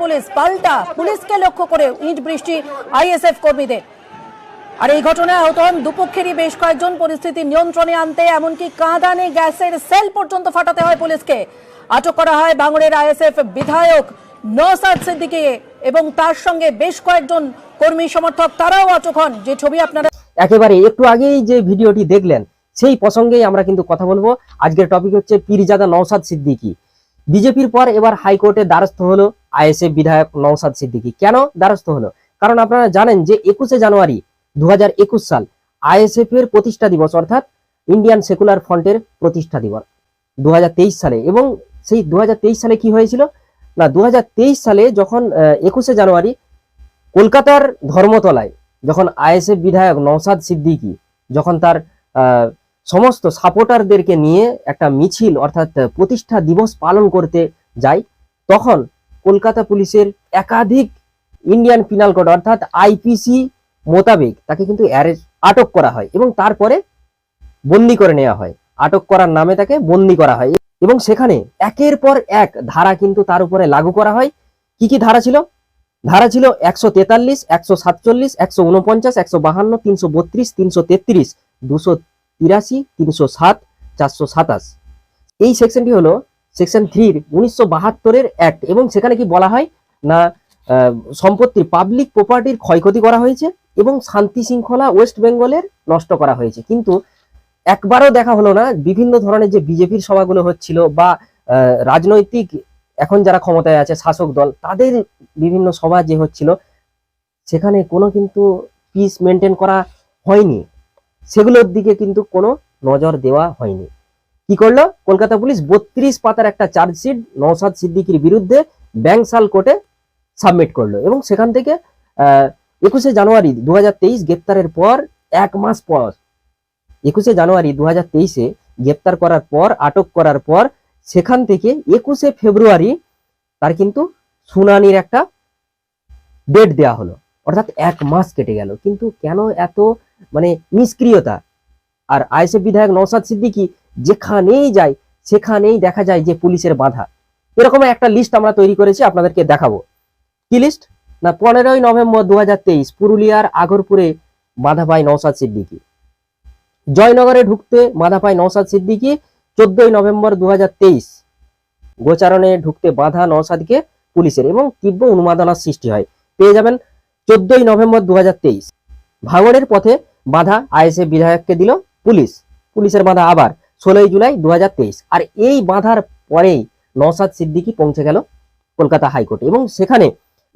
Police পাল্টা পুলিশকে লক্ষ্য করে ইট বৃষ্টি আইএসএফ কর্মীদের। আর এই ঘটনায় আহত হন দুপক্ষেরই বেশ কয়েকজন। পরিস্থিতি নিয়ন্ত্রণে আনতে এমনকি কাঁদানে গ্যাসের সেল পর্যন্ত ফাটাতে হয় পুলিশকে। আটক করা হয় বাংলার আইএসএফ বিধায়ক নসাদ সিদ্দিকি এবং তার সঙ্গে বেশ কয়েকজন কর্মী সমর্থক, তারাও আটক হন। যে ছবি আপনারা একেবারে একটু আগেই যে ভিডিওটি দেখলেন, সেই প্রসঙ্গেই আমরা কিন্তু কথা বলব। আজকের টপিক হচ্ছে পীরজাদা নওসাদ সিদ্দিকী। বিজেপির পর এবার হাইকোর্টে দ্বারস্থ হলো। আইএসএফ বিধায়ক নওসাদ সিদ্দিকী। কেন? দ্বারস্থ হলো। কারণ আপনারা জানেন যে একুশে জানুয়ারি দু হাজার একুশ সাল আইএসএফ এর প্রতিষ্ঠা দিবস, অর্থাৎ ইন্ডিয়ান সেকুলার ফ্রন্টের প্রতিষ্ঠা দিবস দু হাজার তেইশ সালে। এবং সেই দু হাজার তেইশ সালে কি হয়েছিল? না দু হাজার তেইশ সালে যখন একুশে জানুয়ারি কলকাতার ধর্মতলায় যখন আইএসএফ বিধায়ক নওসাদ সিদ্দিকী যখন তার সমস্ত সাপোর্টারদেরকে নিয়ে একটা মিছিল, অর্থাৎ প্রতিষ্ঠা দিবস পালন করতে যায়, তখন কলকাতা পুলিশের একাধিক ইন্ডিয়ান পিনাল কোড অর্থাৎ আইপিসি মোতাবেক তাকে কিন্তু আটক করা হয় এবং তারপরে বন্দি করে নেওয়া হয়। আটক করার নামে তাকে বন্দি করা হয় এবং সেখানে একের পর এক ধারা কিন্তু তার উপরে লাগু করা হয়। কি কি ধারা ছিল? ধারা ছিল একশো তেতাল্লিশ, একশো সাতচল্লিশ, একশো উনপঞ্চাশ একশো বাহান্ন, তিনশো বত্রিশ, তিনশো তেত্রিশ, দুশো তিরাশি, তিনশো সাত, চারশো সাতাশ। এই সেকশনটি হলো সেকশন থ্রির উনিশশো বাহাত্তরের অ্যাক্ট এবং সেখানে কি বলা হয়? না সম্পত্তি পাবলিক প্রপার্টির ক্ষয়ক্ষতি করা হয়েছে এবং শান্তি শৃঙ্খলা ওয়েস্ট বেঙ্গলের নষ্ট করা হয়েছে। কিন্তু একবারও দেখা হলো না, বিভিন্ন ধরনের যে বিজেপির সভাগুলো হচ্ছিল বা রাজনৈতিক এখন যারা ক্ষমতায় আছে, শাসক দল, তাদের বিভিন্ন সভা যে হচ্ছিল, সেখানে কোনো কিন্তু পিস মেনটেন করা হয়নি। সেগুলোর দিকে কিন্তু কোনো নজর দেওয়া হয়নি। কি করল? কলকাতা পুলিশ বত্রিশ পাতার একটা চার্জশিট নওসাদ সিদ্দিকির বিরুদ্ধে ব্যাংসাল কোর্টে সাবমিট করল এবং সেখান থেকে একুশে জানুয়ারি দু হাজার তেইশ গ্রেপ্তারের পর এক মাস পর, একুশে জানুয়ারি দু হাজার তেইশে গ্রেপ্তার করার পর, আটক করার পর সেখান থেকে একুশে ফেব্রুয়ারি তার কিন্তু শুনানির একটা ডেট দেওয়া হলো। অর্থাৎ এক মাস কেটে গেল। কিন্তু কেন এত মানে নিষ্ক্রিয়তা? আর আইএসএফ বিধায়ক নওসাদ সিদ্দিকী যেখানেই যায় সেখানেই দেখা যায় যে পুলিশের বাধা। এরকম একটা লিস্ট আমরা তৈরি করেছি, আপনাদেরকে দেখাবো। কি লিস্ট না, পনেরোই নভেম্বর দু হাজার তেইশ, পুরুলিয়ার আগরপুরে বাধা পায় নওসাদ সিদ্দিকী। জয়নগরে ঢুকতে বাধা পায় নওসাদ সিদ্দিকী চোদ্দই নভেম্বর দু হাজার তেইশ। গোচারণে ঢুকতে বাধা নওসাদকে পুলিশের এবং তীব্র উন্মাদনার সৃষ্টি হয়। পেয়ে যাবেন চোদ্দই নভেম্বর দু ভাঙড়ের পথে বাধা আইএসএফ বিধায়ককে দিল পুলিশ। পুলিশের বাধা আবার। ষোলোই জুলাই দু হাজার তেইশ। আর এই বাধার পরেই নওসাদ সিদ্দিকি পৌঁছে গেল কলকাতা হাইকোর্টে এবং সেখানে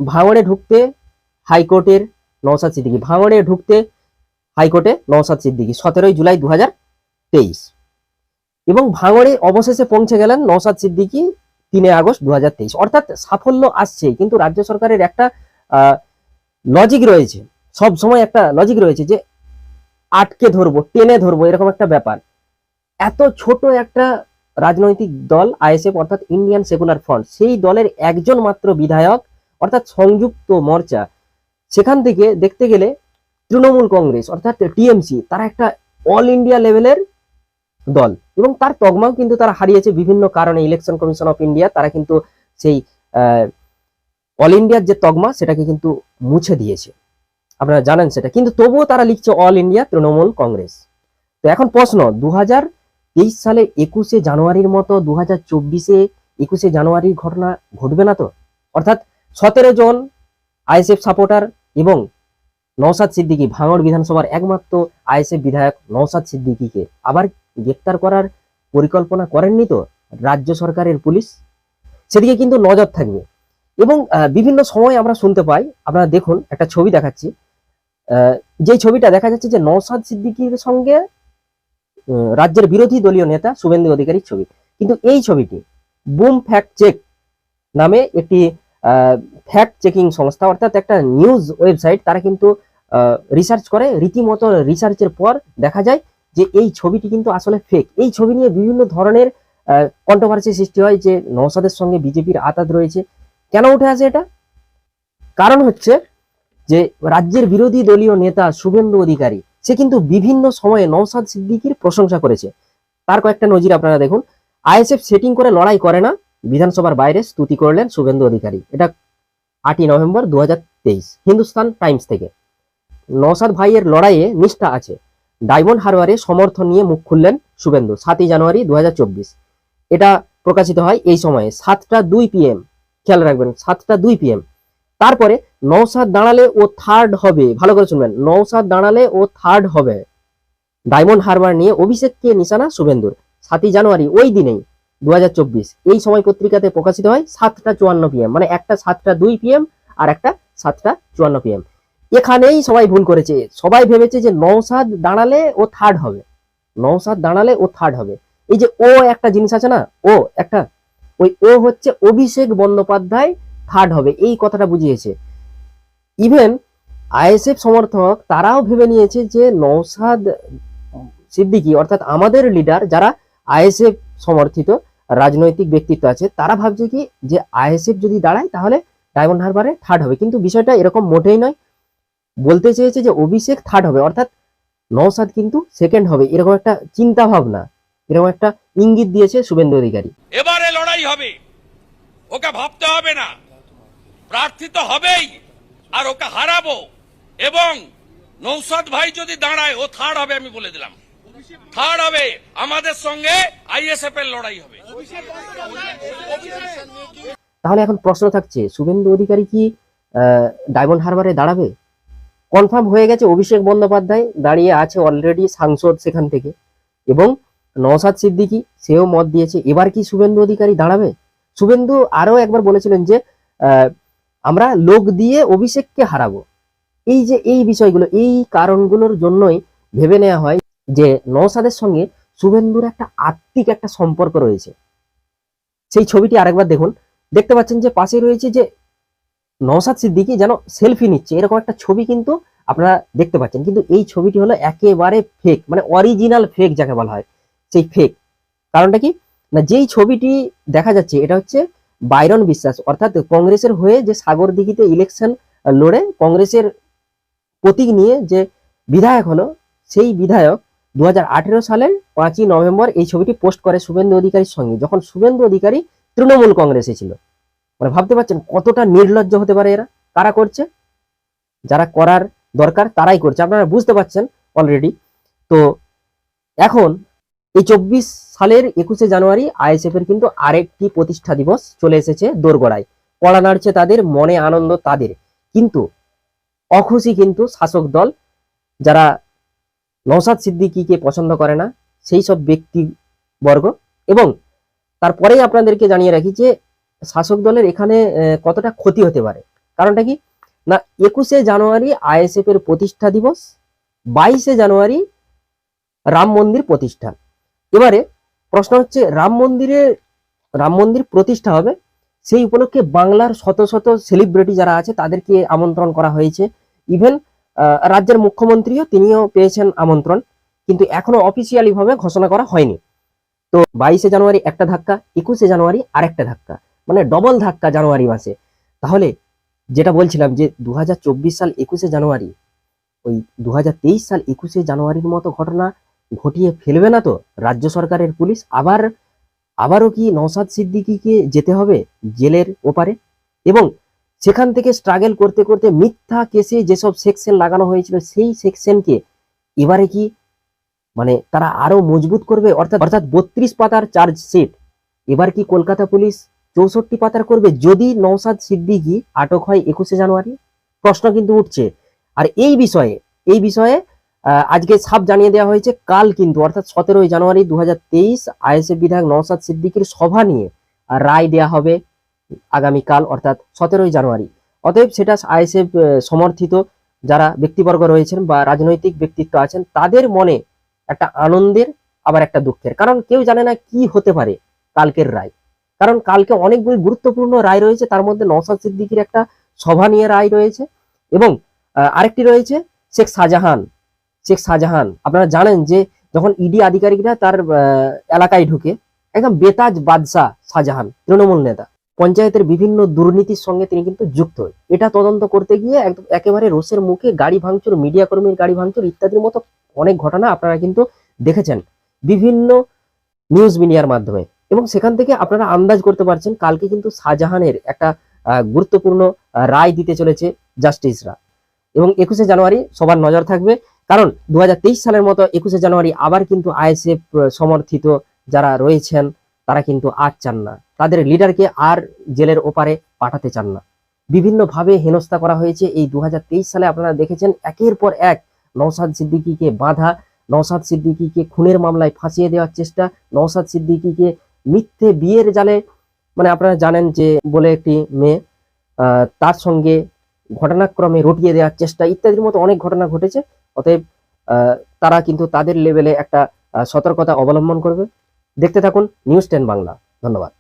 ভাঙড়ে ঢুকতে হাইকোর্টের নওসাদ সিদ্দিকি, ভাঙড়ে ঢুকতে হাইকোর্টে নওসাদ সিদ্দিকি সতেরোই জুলাই দু হাজার তেইশ। এবং ভাঙড়ে অবশেষে পৌঁছে গেলেন নওসাদ সিদ্দিকি তিনে আগস্ট দু হাজার তেইশ। অর্থাৎ সাফল্য আসছে কিন্তু রাজ্য সরকারের একটা লজিক রয়েছে। সব সময় একটা লজিক রয়েছে যে আটকে ধরবো, টেনে ধরবো, এরকম একটা ব্যাপার। এত ছোট একটা রাজনৈতিক দল, আইএসএফ অর্থাৎ ইন্ডিয়ান সেকুলার ফ্রন্ট সেই দলের একজন মাত্র বিধায়ক, অর্থাৎ সংযুক্ত মোর্চা, সেখান থেকে দেখতে গেলে তৃণমূল কংগ্রেস, অর্থাৎ টিএমসি তারা একটা অল ইন্ডিয়া লেভেলের দল। এবং তার তগমাও কিন্তু তারা হারিয়েছে বিভিন্ন কারণে ইলেকশন কমিশন অফ ইন্ডিয়া তারা কিন্তু সেই অল ইন্ডিয়ার যে তগমা সেটাকে কিন্তু মুছে দিয়েছে। আপনারা জানেন সেটা। কিন্তু তবুও তারা লিখছে অল ইন্ডিয়া তৃণমূল কংগ্রেস। তো এখন প্রশ্ন দু হাজার তেইশ সালে একুশে জানুয়ারির মতো দু হাজার চব্বিশে একুশে জানুয়ারির ঘটনা ঘটবে না তো? অর্থাৎ সতেরো জন আইএসএফ সাপোর্টার এবং নওসাদ সিদ্দিকী ভাঙড় বিধানসভার একমাত্র আইএসএফ বিধায়ক নওসাদ সিদ্দিকীকে আবার গ্রেপ্তার করার পরিকল্পনা করেননি তো রাজ্য সরকারের পুলিশ? সেদিকে কিন্তু নজর থাকবে। এবং বিভিন্ন সময় আমরা শুনতে পাই, আপনারা দেখুন, একটা ছবি দেখাচ্ছি। যে ছবিটা দেখা যাচ্ছে যে নওসাদ সিদ্দিকীর সঙ্গে রাজ্যের বিরোধী দলীয় নেতা শুভেন্দু অধিকারীর ছবি। কিন্তু এই ছবিটি বুম ফ্যাক্ট চেক নামে একটি ফ্যাক্ট চেকিং সংস্থা, অর্থাৎ একটা নিউজ ওয়েবসাইট, তারা কিন্তু রিসার্চ করে। রীতিমতো রিসার্চের পর দেখা যায় যে এই ছবিটি কিন্তু আসলে ফেক এই ছবি নিয়ে বিভিন্ন ধরনের কন্ট্রোভার্সি সৃষ্টি হয় যে নওসাদের সঙ্গে বিজেপির আতাত রয়েছে। কেন উঠে আসে এটা? কারণ হচ্ছে যে রাজ্যের বিরোধী দলীয় নেতা শুভেন্দু অধিকারী সে কিন্তু বিভিন্ন সময়ে নওসাদ সিদ্দিকির প্রশংসা করেছে। তার কয়েকটা নজির আপনারা দেখুন। আইএসএফ সেটিং করে লড়াই করে না, বিধানসভার বাইরে স্তুতি করলেন শুভেন্দু অধিকারী। এটা আটই নভেম্বর দু হাজার তেইশ, হিন্দুস্তান টাইমস থেকে। নওসাদ ভাইয়ের লড়াইয়ে নিষ্ঠা আছে। ডায়মন্ড হারবারে সমর্থন নিয়ে মুখ খুললেন শুভেন্দু, সাতই জানুয়ারি দু হাজার চব্বিশ। এটা প্রকাশিত হয় এই সময়ে সাতটা দুই পিএম খেয়াল রাখবেন, সাতটা দুই পিএম তারপরে নৌসাদ দাঁড়ালে ও থার্ড হবে। ভালো করে শুনবেন। নৌসাদ দাঁড়ালে ও থার্ড হবে। ডায়মন্ড হারবার নিয়ে অভিষেককে নিশানা শুভেন্দুর। সাতই জানুয়ারি ওই দিনেই, দুহাজার চব্বিশ। এই সময় পত্রিকাতে প্রকাশিত হয় সাতটা চুয়ান্ন পিএম মানে একটা সাতটা দুই পিএম আর একটা সাতটা চুয়ান্ন পিএম এখানেই সবাই ভুল করেছে। সবাই ভেবেছে যে নৌসাদ দাঁড়ালে ও থার্ড হবে। নৌসাদ দাঁড়ালে ও থার্ড হবে। এই যে ও একটা জিনিস আছে না, ও একটা, ওই ও হচ্ছে অভিষেক বন্দ্যোপাধ্যায় থার্ড হবে। এই কথাটা বুঝিয়েছে। ইভেন আইএসএফ সমর্থক তারাও ভেবে নিয়েছে যে নৌসাদ সিদ্দিকী অর্থাৎ আমাদের লিডার যারা আইএসএফ সমর্থিত রাজনৈতিক ব্যক্তিত্ব আছে, তারা ভাবছে কি যে আইএসএফ যদি দাঁড়ায় তাহলে ডায়মন্ড হারবারে থার্ড হবে। কিন্তু বিষয়টা এরকম মোটেই নয়। বলতে চেয়েছে যে অভিষেক থার্ড হবে, অর্থাৎ নৌসাদ কিন্তু সেকেন্ড হবে। এরকম একটা চিন্তা ভাবনা, এরকম একটা ইঙ্গিত দিয়েছে শুভেন্দু অধিকারী। এবারে লড়াই হবে। ওকে ভাবতে হবে না। প্রার্থী তো হবেই, আর ওকে হারাবো। এবং নৌসাদ ভাই যদি দাঁড়ায়, ও থার্ড হবে আমি বলে দিলাম। থার্ড হবে, আমাদের সঙ্গে আইএসএফ এর লড়াই হবে। তাহলে এখন প্রশ্ন থাকছে, শুভেন্দু অধিকারী কি ডায়মন্ড হারবারে দাঁড়াবে? কনফার্ম হয়ে গেছে অভিষেক বন্দ্যোপাধ্যায় দাঁড়িয়ে আছে অলরেডি সাংসদ সেখান থেকে। এবং নওসাদ সিদ্দিকী, সেও মত দিয়েছে। এবার কি শুভেন্দু অধিকারী দাঁড়াবে? শুভেন্দু আরও একবার বলেছিলেন যে আমরা লোক দিয়ে অভিষেককে হারাবো। এই যে এই বিষয়গুলো, এই কারণগুলোর জন্যই ভেবে নেওয়া হয় যে নওসাদের সঙ্গে শুভেন্দুর একটা আত্মিক একটা সম্পর্ক রয়েছে। সেই ছবিটি আরেকবার দেখুন। দেখতে পাচ্ছেন যে পাশে রয়েছে যে নওসাদ সিদ্দিকি যেন সেলফি নিচ্ছে। এরকম একটা ছবি কিন্তু আপনারা দেখতে পাচ্ছেন। কিন্তু এই ছবিটি হলো একেবারে ফেক মানে অরিজিনাল ফেক যাকে বলা হয়। সেই ফেক কারণটা কি? না, যেই ছবিটি দেখা যাচ্ছে, এটা হচ্ছে বাইরন বিশ্বাস, অর্থাৎ কংগ্রেসের হয়ে যে সাগর দিঘিতে ইলেকশন লড়ে কংগ্রেসের প্রতীক নিয়ে যে বিধায়ক হলো, সেই বিধায়ক দু হাজার আঠেরো সালের পাঁচই নভেম্বর এই ছবিটি পোস্ট করে শুভেন্দু অধিকারীর সঙ্গে, যখন শুভেন্দু অধিকারী তৃণমূল কংগ্রেসে ছিল। মানে ভাবতে পারছেন কতটা নির্লজ্জ হতে পারে এরা? কারা করছে? যারা করার দরকার তারাই করছে। আপনারা বুঝতে পারছেন অলরেডি তো এখন এই চব্বিশ সালের একুশে জানুয়ারি আইএসএফ এর কিন্তু আরেকটি প্রতিষ্ঠা দিবস চলে এসেছে দোরগোড়ায়। কড়া নাড়ছে তাদের, মনে আনন্দ তাদের। কিন্তু অখুশি কিন্তু শাসক দল, যারা নৌসাদ সিদ্দিকীকে পছন্দ করে না, সেই সব ব্যক্তিবর্গ। এবং তারপরেই আপনাদেরকে জানিয়ে রাখি যে শাসক দলের এখানে কতটা ক্ষতি হতে পারে। কারণটা কি? না, একুশে জানুয়ারি আইএসএফ এর প্রতিষ্ঠা দিবস, বাইশে জানুয়ারি রাম মন্দির প্রতিষ্ঠা। এবারে প্রশ্ন হচ্ছে, রাম মন্দিরে, রাম মন্দির প্রতিষ্ঠা হবে? সেই উপলক্ষে বাংলার শত শত সেলিব্রিটি যারা আছে, তাদেরকে আমন্ত্রণ করা হয়েছে। ইভেন রাজ্যের মুখ্যমন্ত্রীও তিনিও পেয়েছেন আমন্ত্রণ, কিন্তু এখনও অফিসিয়ালি ভাবে ঘোষণা করা হয়নি। তো বাইশে জানুয়ারি একটা ধাক্কা, একুশে জানুয়ারি আরেকটা ধাক্কা মানে ডবল ধাক্কা জানুয়ারি মাসে। তাহলে যেটা বলছিলাম যে দু হাজার চব্বিশ সাল একুশে জানুয়ারি, ওই দু হাজার তেইশ সাল একুশে জানুয়ারির মতো ঘটনা ঘটিয়ে ফেলবে না তো? রাজ্য সরকারের পুলিশ আবার, আবারও কি নওসাদ সিদ্দিকিকে যেতে হবে জেলের ওপারে? এবং সেখান থেকে স্ট্রাগল করতে করতে মিথ্যা কেসে যেসব সেকশন লাগানো হয়েছিল, সেই সেকশনকে এবারে কি মানে তারা আরও মজবুত করবে? অর্থাৎ অর্থাৎ বত্রিশ পাতার চার্জশিট এবার কি কলকাতা পুলিশ চৌষট্টি পাতার করবে? যদি নওসাদ সিদ্দিকী আটক হয় একুশে জানুয়ারি? প্রশ্ন কিন্তু উঠছে। আর এই বিষয়ে এই বিষয়ে আজকে সাপ জানিয়ে দেওয়া হয়েছে, কাল কিন্তু, অর্থাৎ সতেরোই জানুয়ারি দু হাজার তেইশ আইএসএফ বিধায়ক নওসাদ সিদ্দিকীর সভা নিয়ে রায় দেয়া হবে আগামীকাল, অর্থাৎ সতেরোই জানুয়ারি। অতএব সেটা আইএসএফ সমর্থিত যারা ব্যক্তিবর্গ রয়েছেন বা রাজনৈতিক ব্যক্তিত্ব আছেন, তাদের মনে একটা আনন্দের, আবার একটা দুঃখের। কারণ কেউ জানে না কি হতে পারে কালকের রায়। কারণ কালকে অনেকগুলি গুরুত্বপূর্ণ রায় রয়েছে, তার মধ্যে নওসাদ সিদ্দিকীর একটা সভা নিয়ে রায় রয়েছে এবং আরেকটি রয়েছে শেখ শাহজাহান। শেখ শাহজাহান। আপনারা জানেন যে যখন ইডি আধিকারিকরা তার এলাকায় ঢুকে, একদম বেতাজ বাদশাহ শাহজাহান, তৃণমূল নেতা, পঞ্চায়েতের বিভিন্ন দুর্নীতির সঙ্গে তিনি কিন্তু যুক্ত। এটা তদন্ত করতে গিয়ে একদম একেবারে রোষের মুখে গাড়ি ভাঙচুর, মিডিয়া কর্মীর গাড়ি ভাঙচুর ইত্যাদির মতো অনেক ঘটনা আপনারা কিন্তু দেখেছেন বিভিন্ন নিউজ মিডিয়ার মাধ্যমে। এবং সেখান থেকে আপনারা আন্দাজ করতে পারছেন কালকে কিন্তু শাহজাহানের একটা গুরুত্বপূর্ণ রায় দিতে চলেছে জাস্টিসরা। এবং একুশে জানুয়ারি সবার নজর থাকবে। কারণ দু হাজার তেইশ সালের মতো একুশে জানুয়ারি আবার কিন্তু আইএসএফ সমর্থিত যারা রয়েছেন, তারা কিন্তু আর চান না। তাদের লিডারকে আর জেলের ওপারে পাঠাতে চান না। বিভিন্নভাবে হেনস্থা করা হয়েছে। এই দু হাজার তেইশ সালে আপনারা দেখেছেন, একের পর এক নওসাদ সিদ্দিকীকে বাধা নওসাদ সিদ্দিকীকে খুনের মামলায় ফাঁসিয়ে দেওয়ার চেষ্টা নওসাদ সিদ্দিকীকে মিথ্যে বিয়ের জালে মানে আপনারা জানেন যে বলে একটি মেয়ে তার সঙ্গে ঘটনাক্রমে রটিয়ে দেওয়ার চেষ্টা, ইত্যাদির মতো অনেক ঘটনা ঘটেছে। অতএব তারা কিন্তু তাদের লেভেলে একটা সতর্কতা অবলম্বন করবে। দেখতে থাকুন নিউজ টেন বাংলা। ধন্যবাদ।